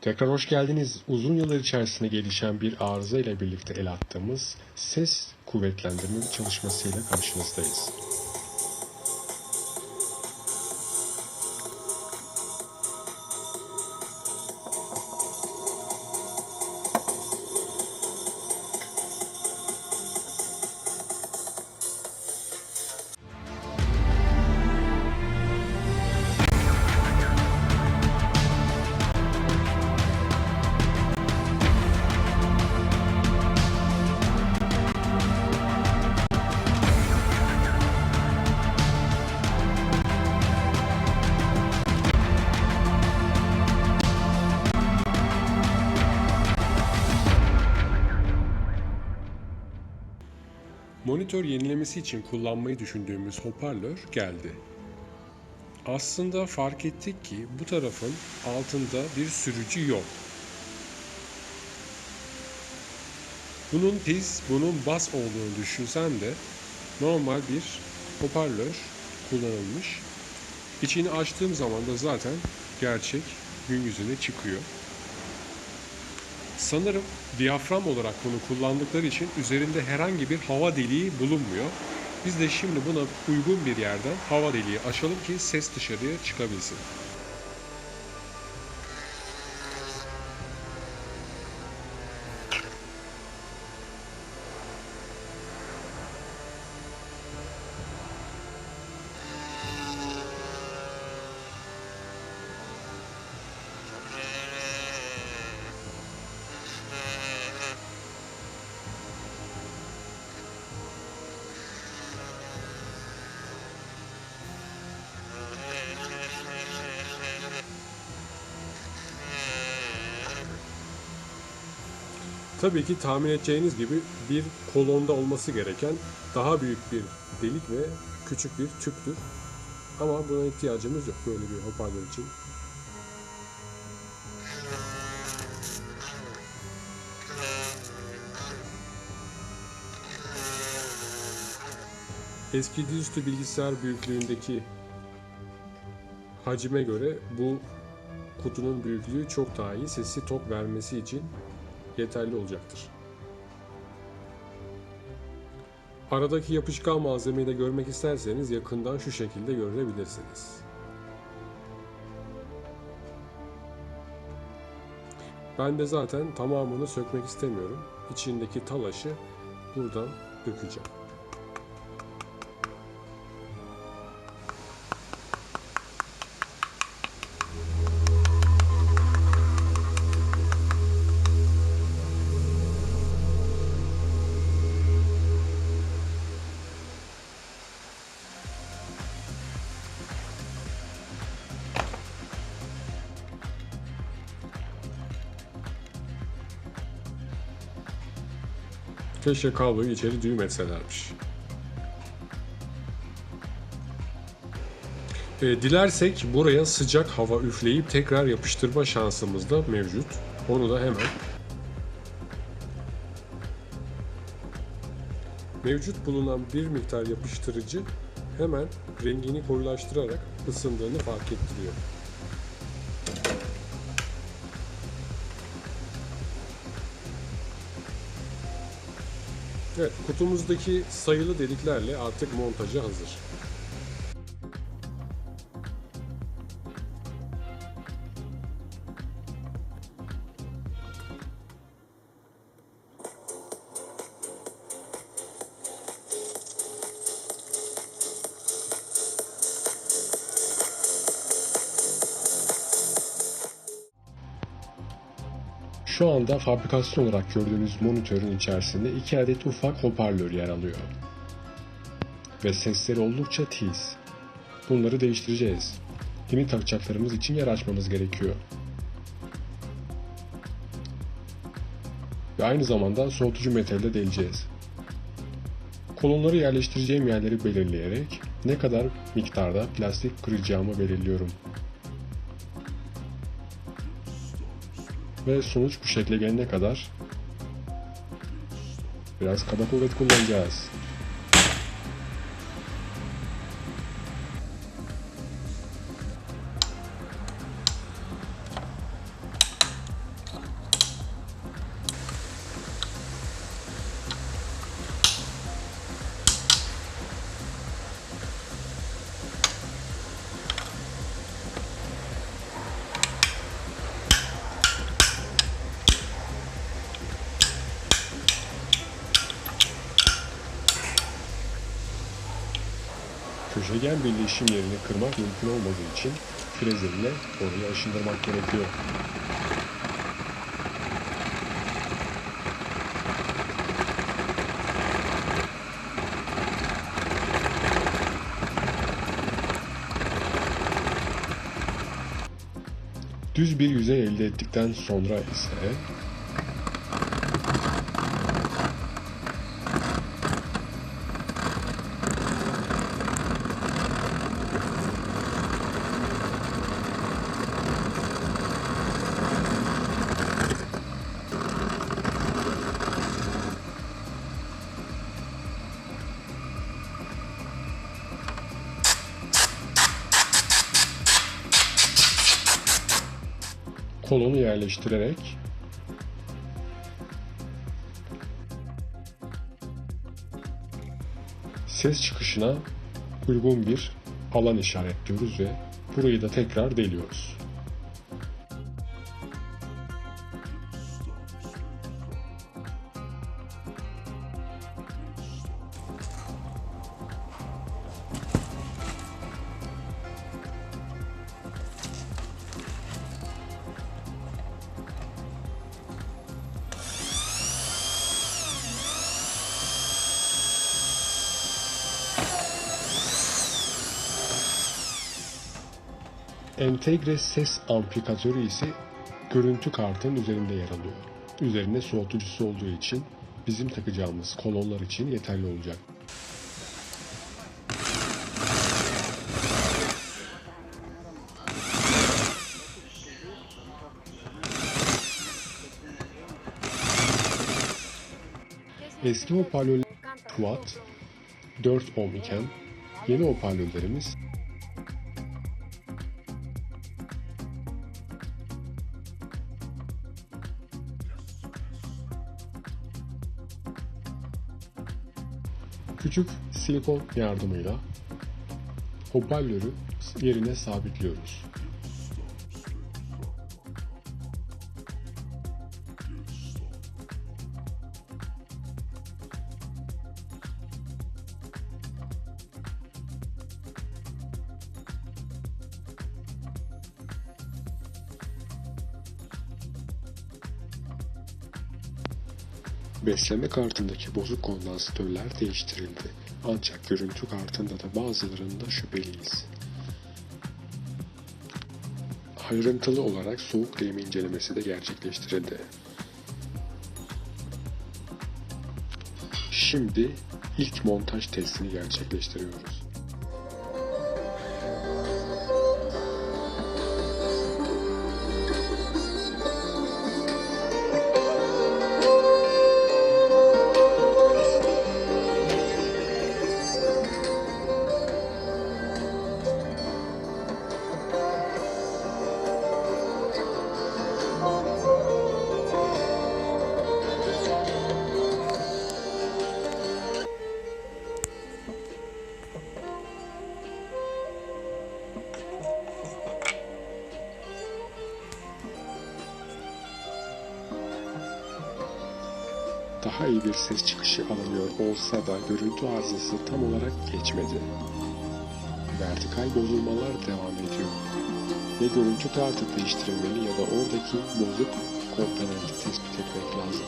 Tekrar hoş geldiniz. Uzun yıllar içerisinde gelişen bir arıza ile birlikte el attığımız ses kuvvetlendirme çalışmasıyla karşınızdayız. Monitör yenilemesi için kullanmayı düşündüğümüz hoparlör geldi. Aslında fark ettik ki bu tarafın altında bir sürücü yok. Bunun tiz, bunun bas olduğunu düşünsem de normal bir hoparlör kullanılmış. İçini açtığım zaman da zaten gerçek gün yüzüne çıkıyor. Sanırım diyafram olarak bunu kullandıkları için üzerinde herhangi bir hava deliği bulunmuyor. Biz de şimdi buna uygun bir yerden hava deliği açalım ki ses dışarıya çıkabilsin. Tabii ki tahmin edeceğiniz gibi bir kolonda olması gereken daha büyük bir delik ve küçük bir tüptür. Ama buna ihtiyacımız yok böyle bir hoparlör için. Eski dizüstü bilgisayar büyüklüğündeki hacime göre bu kutunun büyüklüğü çok daha iyi. Sesi tok vermesi için yeterli olacaktır. Aradaki yapışkan malzemeyi de görmek isterseniz yakından şu şekilde görebilirsiniz. Ben de zaten tamamını sökmek istemiyorum. İçindeki talaşı buradan dökeceğim. Keşke kabloyu içeri düğüm etselermiş. E, dilersek buraya sıcak hava üfleyip tekrar yapıştırma şansımız da mevcut. Onu da hemen Mevcut bulunan bir miktar yapıştırıcı hemen rengini koyulaştırarak ısındığını fark ettiriyor. Evet, kutumuzdaki sayılı deliklerle artık montaja hazır. Şu anda fabrikasyon olarak gördüğünüz monitörün içerisinde iki adet ufak hoparlör yer alıyor. Ve sesleri oldukça tiz. Bunları değiştireceğiz. Yeni takacaklarımız için yer açmamız gerekiyor. Ve aynı zamanda soğutucu metali de deleceğiz. Kolonları yerleştireceğim yerleri belirleyerek ne kadar miktarda plastik kıracağımı belirliyorum. Ve sonuç bu şekle gelene kadar biraz kaba kuvvet kullanacağız. Hidrojen birleşim yerini kırmak mümkün olmadığı için freze ile orayı aşındırmak gerekiyor. Düz bir yüzey elde ettikten sonra ise kolonu yerleştirerek ses çıkışına uygun bir alan işaretliyoruz ve burayı da tekrar deliyoruz. Entegre ses amplifikatörü ise görüntü kartının üzerinde yer alıyor. Üzerinde soğutucusu olduğu için bizim takacağımız kolonlar için yeterli olacak. Eski hoparlörler watt 4 ohm iken yeni hoparlörlerimiz Küçük silikon yardımıyla hoparlörü yerine sabitliyoruz. Besleme kartındaki bozuk kondansatörler değiştirildi. Ancak görüntü kartında da bazılarında şüpheliyiz. Ayrıntılı olarak soğuk deyim incelemesi de gerçekleştirildi. Şimdi ilk montaj testini gerçekleştiriyoruz. Daha iyi bir ses çıkışı alınıyor olsa da görüntü arızası tam olarak geçmedi. Vertikal bozulmalar devam ediyor. Ya görüntü kartı değiştirilmeli ya da oradaki bozuk komponenti tespit etmek lazım.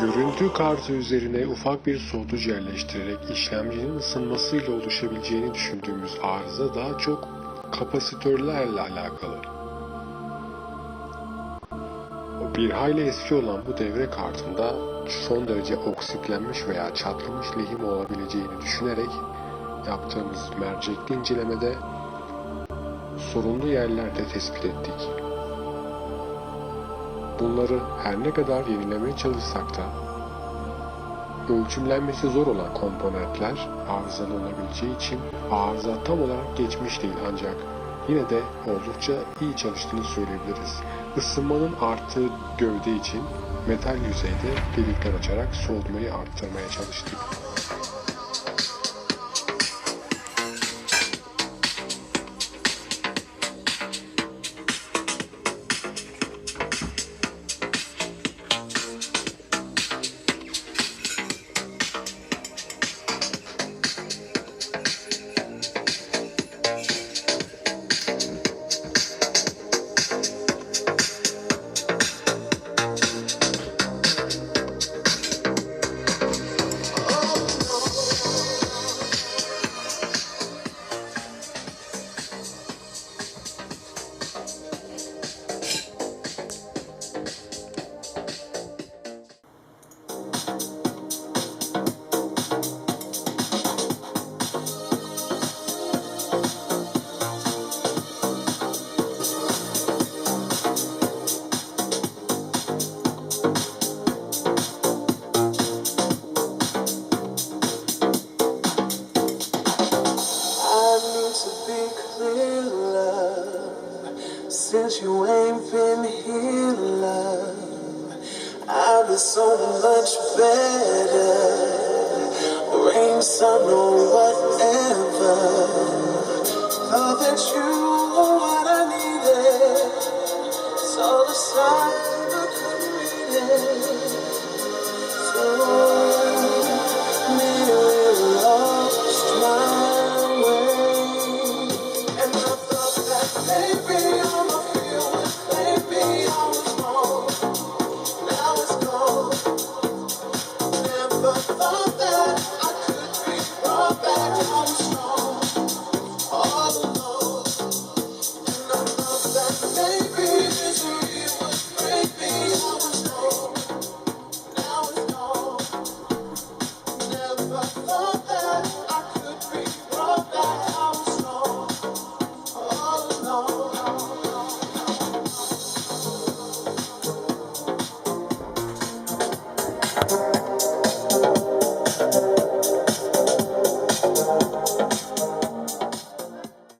Görüntü kartı üzerine ufak bir soğutucu yerleştirerek işlemcinin ısınmasıyla oluşabileceğini düşündüğümüz arıza daha çok kapasitörlerle alakalı. Bir hayli eski olan bu devre kartında son derece oksitlenmiş veya çatlamış lehim olabileceğini düşünerek yaptığımız mercekli incelemede sorunlu yerlerde tespit ettik. Bunları her ne kadar yenilemeye çalışsak da ölçümlenmesi zor olan komponentler arızalı olabileceği için arıza tam olarak geçmiş değil ancak yine de oldukça iyi çalıştığını söyleyebiliriz. Isınmanın arttığı gövde için metal yüzeyde delikler açarak soğutmayı arttırmaya çalıştık. Since you ain't been here, love, I've been so much better. Rain, sun, or whatever. Thought that you were what I needed. Saw the sign,